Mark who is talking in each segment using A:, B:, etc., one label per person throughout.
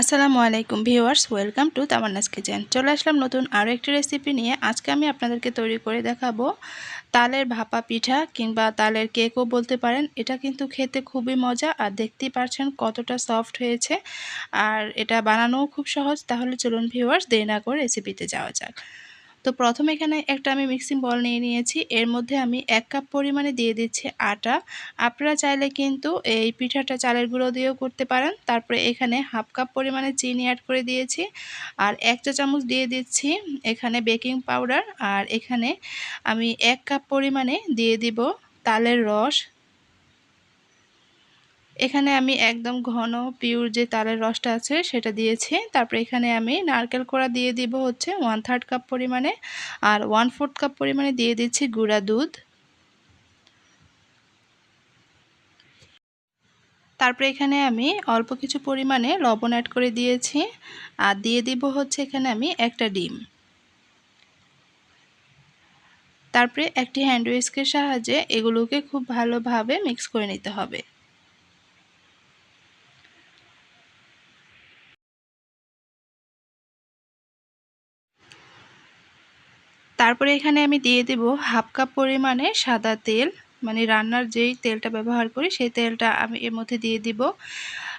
A: আসসালামু আলাইকুম viewers, welcome to Tamanna's kitchen. চলে আসলাম নতুন আরও একটি রেসিপি নিয়ে। আজকে আমি আপনাদেরকে তৈরি করে দেখাবো তালের ভাপা পিঠা কিংবা তালের কেকও বলতে পারেন। এটা কিন্তু খেতে খুবই মজা আর দেখতেই পারছেন কতটা সফট হয়েছে। আর এটা বানানোও খুব সহজ। তাহলে চলুন ভিউয়ার্স, দেরি না করে রেসিপিতে যাওয়া যাক। তো প্রথমে এখানে একটা আমি মিক্সিং বল নিয়ে নিয়েছি। এর মধ্যে আমি এক কাপ পরিমাণে দিয়ে দিচ্ছি আটা। আপনারা চাইলে কিন্তু এই পিঠাটা চালের গুঁড়ো দিয়েও করতে পারেন। তারপরে এখানে হাফ কাপ পরিমাণে চিনি অ্যাড করে দিয়েছি। আর এক চা চামচ দিয়ে দিচ্ছি এখানে বেকিং পাউডার আর এখানে আমি এক কাপ পরিমাণে দিয়ে দিব তালের রস। এখানে আমি একদম ঘন পিওর যে তালের রসটা আছে সেটা দিয়েছি। তারপরে এখানে আমি নারকেল কোড়া দিয়ে দিব হচ্ছে ওয়ান থার্ড কাপ পরিমাণে আর ওয়ান ফোর্থ কাপ পরিমাণে দিয়ে দিচ্ছি গুঁড়া দুধ। তারপরে এখানে আমি অল্প কিছু পরিমাণে লবণ অ্যাড করে দিয়েছি আর দিয়ে দিব হচ্ছে এখানে আমি একটা ডিম। তারপরে একটি হ্যান্ড উইস্কের সাহায্যে এগুলোকে খুব ভালোভাবে মিক্স করে নিতে হবে। তারপরে এখানে আমি দিয়ে দেব হাফ কাপ পরিমাণে সাদা তেল। মানে রান্নার যেই তেলটা ব্যবহার করি, সেই তেলটা আমি এর মধ্যে দিয়ে দিব।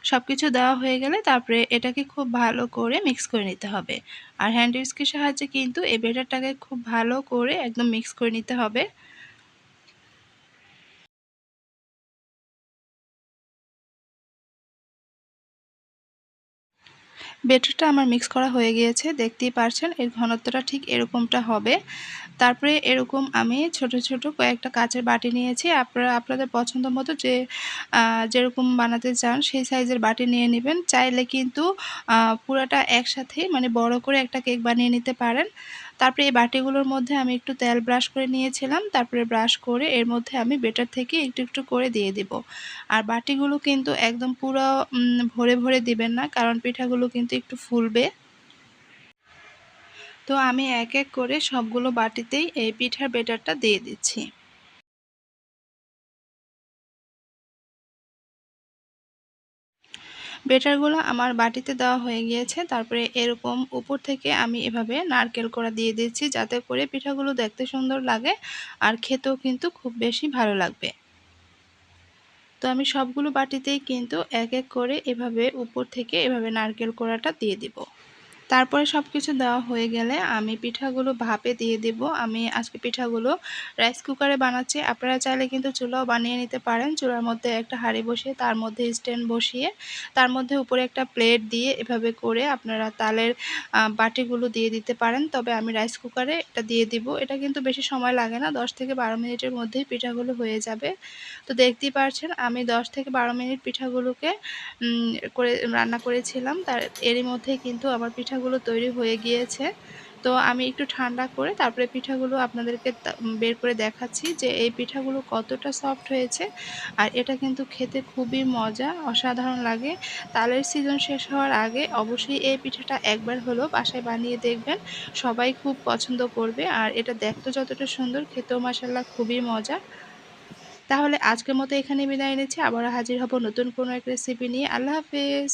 A: সব কিছু দেওয়া হয়ে গেলে তারপরে এটাকে খুব ভালো করে মিক্স করে নিতে হবে। আর হ্যান্ড উইস্কের সাহায্যে কিন্তু এই বেটারটাকে খুব ভালো করে একদম মিক্স করে নিতে হবে। বেটারটা আমার মিক্স করা হয়ে গিয়েছে, দেখতেই পারছেন, এর ঘনত্বটা ঠিক এরকমটা হবে। তারপরে এরকম আমি ছোট ছোট কয়েকটা কাচের বাটি নিয়েছি, আপনারা, আপনাদের পছন্দ মতো যে যেরকম বানাতে চান সেই সাইজের বাটি নিয়ে নেবেন। চাইলে কিন্তু পুরাটা একসাথে মানে বড় করে একটা কেক বানিয়ে নিতে পারেন। তারপরে এই বাটিগুলোর মধ্যে আমি একটু তেল ব্রাশ করে নিয়েছিলাম। তারপরে ব্রাশ করে এর মধ্যে আমি বেটার থেকে একটু একটু করে দিয়ে দেব। আর বাটিগুলো কিন্তু একদম পুরো ভরে ভরে দিবেন না, কারণ পিঠাগুলো কিন্তু একটু ফুলবে। তো আমি এক এক করে সবগুলো বাটিতেই এই পিঠার বেটারটা দিয়ে দিচ্ছি। বেটারগুলো আমার বাটিতে দেওয়া হয়ে গিয়েছে। তারপরে এরকম উপর থেকে আমি এভাবে নারকেল করা দিয়ে দিচ্ছি যাতে করে পিঠাগুলো দেখতে সুন্দর লাগে আর খেতেও কিন্তু খুব বেশি ভালো লাগবে। তো আমি সবগুলো বাটিতেই কিন্তু এক এক করে এভাবে উপর থেকে এভাবে নারকেল কোড়াটা দিয়ে দিব। তারপরে সব কিছু দেওয়া হয়ে গেলে আমি পিঠাগুলো ভাপে দিয়ে দেব। আমি আজকে পিঠাগুলো রাইস কুকারে বানাচ্ছি। আপনারা চাইলে কিন্তু চুলাও বানিয়ে নিতে পারেন। চুলার মধ্যে একটা হাঁড়ি বসিয়ে, তার মধ্যে স্ট্যান্ড বসিয়ে, তার মধ্যে উপরে একটা প্লেট দিয়ে এভাবে করে আপনারা তালের বাটিগুলো দিয়ে দিতে পারেন। তবে আমি রাইস কুকারে এটা দিয়ে দিব। এটা কিন্তু বেশি সময় লাগে না। দশ থেকে বারো মিনিটের মধ্যেই পিঠাগুলো হয়ে যাবে। তো দেখতেই পারছেন, আমি দশ থেকে বারো মিনিট পিঠাগুলোকে করে রান্না করেছিলাম। তার, এরই মধ্যে কিন্তু আমার পিঠা পিঠাগুলো তৈরি হয়ে গিয়েছে। তো আমি একটু ঠান্ডা করে তারপরে পিঠাগুলো আপনাদেরকে বের করে দেখাচ্ছি যে এই পিঠাগুলো কতটা সফট হয়েছে। আর এটা কিন্তু খেতে খুবই মজা, অসাধারণ লাগে। তালের সিজন শেষ হওয়ার আগে অবশ্যই এই পিঠাটা একবার হলো বাসায় বানিয়ে দেখবেন। সবাই খুব পছন্দ করবে আর এটা দেখতে যতটা সুন্দর, খেতেও মাসাল্লাহ খুবই মজা। তাহলে আজকের মতো এখানে বিদায় নিচ্ছি। আবারও হাজির হব নতুন কোনো এক রেসিপি নিয়ে। আল্লাহ হাফিজ।